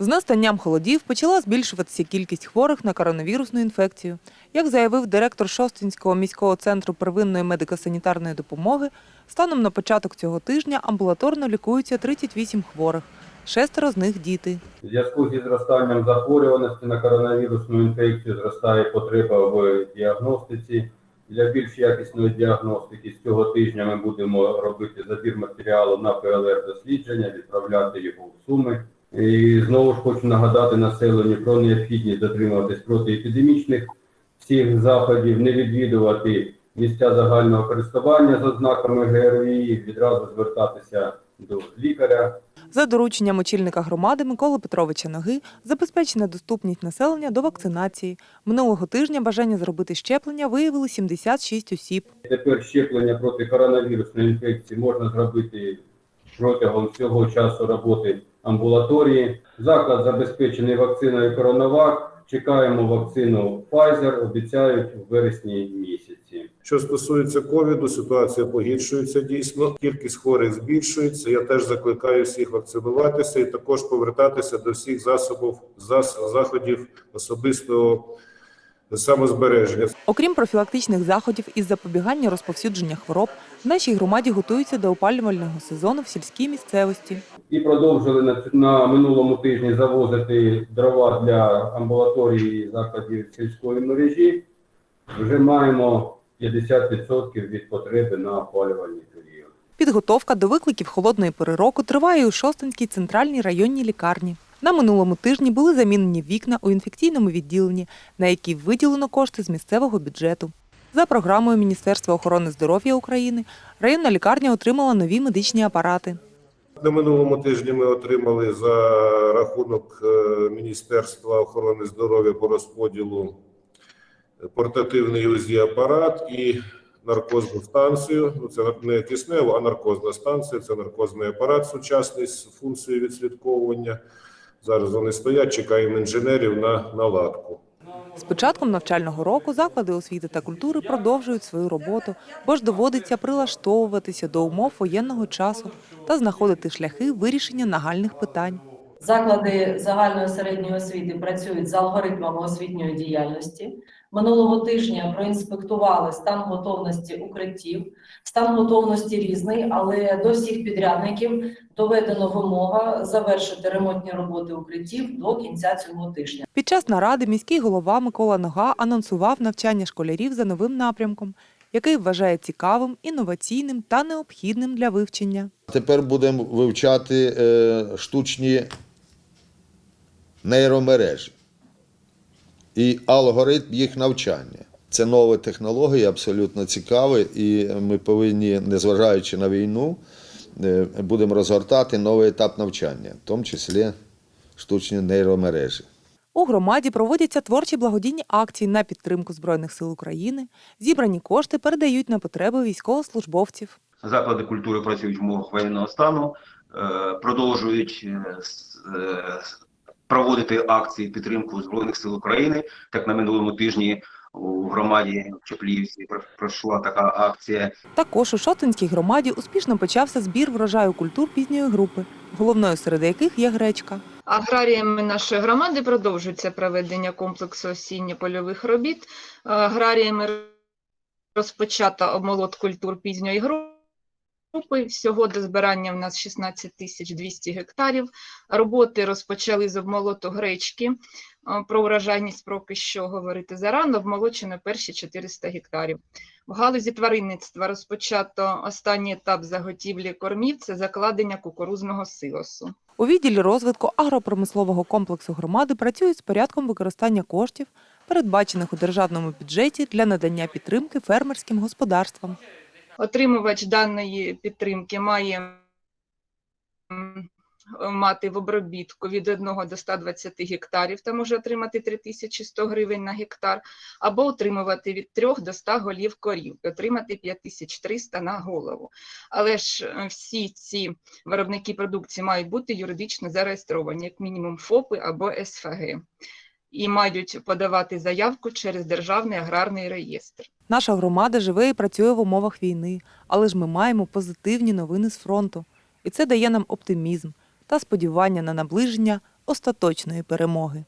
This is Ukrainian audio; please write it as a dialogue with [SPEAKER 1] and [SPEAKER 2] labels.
[SPEAKER 1] З настанням холодів почала збільшуватися кількість хворих на коронавірусну інфекцію. Як заявив директор Шостинського міського центру первинної медико-санітарної допомоги, станом на початок цього тижня амбулаторно лікуються 38 хворих. Шестеро з них діти.
[SPEAKER 2] В зв'язку зі зростанням захворюваності на коронавірусну інфекцію зростає потреба в діагностиці. Для більш якісної діагностики з цього тижня ми будемо робити забір матеріалу на ПЛР-дослідження, відправляти його в Суми. І знову ж хочу нагадати населенню про необхідність дотримуватись протиепідемічних всіх заходів, не відвідувати місця загального користування з ознаками ГРВІ, відразу звертатися до лікаря.
[SPEAKER 1] За дорученням очільника громади Миколи Петровича Ноги забезпечена доступність населення до вакцинації. Минулого тижня бажання зробити щеплення виявили 76 осіб.
[SPEAKER 2] Тепер щеплення проти коронавірусної інфекції можна зробити протягом всього часу роботи амбулаторії. Заклад забезпечений вакциною Коронавак. Чекаємо вакцину Pfizer, обіцяють в вересні місяці.
[SPEAKER 3] Що стосується ковіду, ситуація погіршується дійсно. Кількість хворих збільшується. Я теж закликаю всіх вакцинуватися і також повертатися до всіх засобів зас- заходів особистого самозбереження.
[SPEAKER 1] Окрім профілактичних заходів із запобігання розповсюдження хвороб, в нашій громаді готуються до опалювального сезону в сільській місцевості.
[SPEAKER 2] І продовжили на, на минулому тижні завозити дрова для амбулаторії закладів сільської мережі. Вже маємо 50% від потреби на опалювальний період.
[SPEAKER 1] Підготовка до викликів холодної пори року триває у Шостинській центральній районній лікарні. На минулому тижні були замінені вікна у інфекційному відділенні, на які виділено кошти з місцевого бюджету. За програмою Міністерства охорони здоров'я України районна лікарня отримала нові медичні апарати.
[SPEAKER 3] На минулому тижні ми отримали за рахунок е, Міністерства охорони здоров'я по розподілу портативний УЗІ апарат і наркозну станцію. Ну це не киснева, а наркозна станція. Це наркозний апарат сучасний з функцією відслідковування. Зараз вони стоять, чекаємо інженерів на наладку.
[SPEAKER 1] З початком навчального року заклади освіти та культури продовжують свою роботу, бо ж доводиться прилаштовуватися до умов воєнного часу та знаходити шляхи вирішення нагальних питань.
[SPEAKER 4] Заклади загальної середньої освіти працюють з алгоритмами освітньої діяльності. Минулого тижня проінспектували стан готовності укриттів. Стан готовності різний, але до всіх підрядників доведено вимога завершити ремонтні роботи укриттів до кінця цього тижня.
[SPEAKER 1] Під час наради міський голова Микола Нога анонсував навчання школярів за новим напрямком, який вважає цікавим, інноваційним та необхідним для вивчення.
[SPEAKER 5] Тепер будемо вивчати е, штучні нейромережі і алгоритм їх навчання. Це нові технології, абсолютно цікаві, і ми повинні, незважаючи на війну, е, будемо розгортати новий етап навчання, в тому числі штучні нейромережі.
[SPEAKER 1] У громаді проводяться творчі благодійні акції на підтримку Збройних сил України. Зібрані кошти передають на потреби військовослужбовців.
[SPEAKER 6] заклади культури працюють в умовах воєнного стану, е, продовжують е, проводити акції підтримку Збройних сил України. Так на минулому тижні у громаді в Чеплівці пройшла така акція.
[SPEAKER 1] Також у Шотинській громаді успішно почався збір врожаю культур пізньої групи, головною серед яких є гречка.
[SPEAKER 7] Аграріями нашої громади продовжується проведення комплексу осінньо-польових робіт. Е, Аграріями розпочато обмолот культур пізньої групи. Всього до збирання в нас 16 тисяч 200 гектарів. Роботи розпочали з обмолоту гречки. Е, Про врожайність поки що говорити зарано, обмолочено перші 400 гектарів. В галузі тваринництва розпочато останній етап заготівлі кормів – це закладення кукурузного силосу.
[SPEAKER 1] У відділі розвитку агропромислового комплексу громади працюють з порядком використання коштів, передбачених у державному бюджеті для надання підтримки фермерським господарствам.
[SPEAKER 7] Отримувач даної підтримки має мати в обробітку від 1 до 120 гектарів та може отримати 3100 гривень на гектар, або отримувати від 3 до 100 голів корів, і отримати 5300 на голову. Але ж е, всі ці виробники продукції мають бути юридично зареєстровані, як мінімум ФОПи або СФГ, і мають подавати заявку через Державний аграрний реєстр.
[SPEAKER 1] Наша громада живе і працює в умовах війни, але ж ми маємо позитивні новини з фронту. І це дає нам оптимізм та сподівання на наближення остаточної перемоги.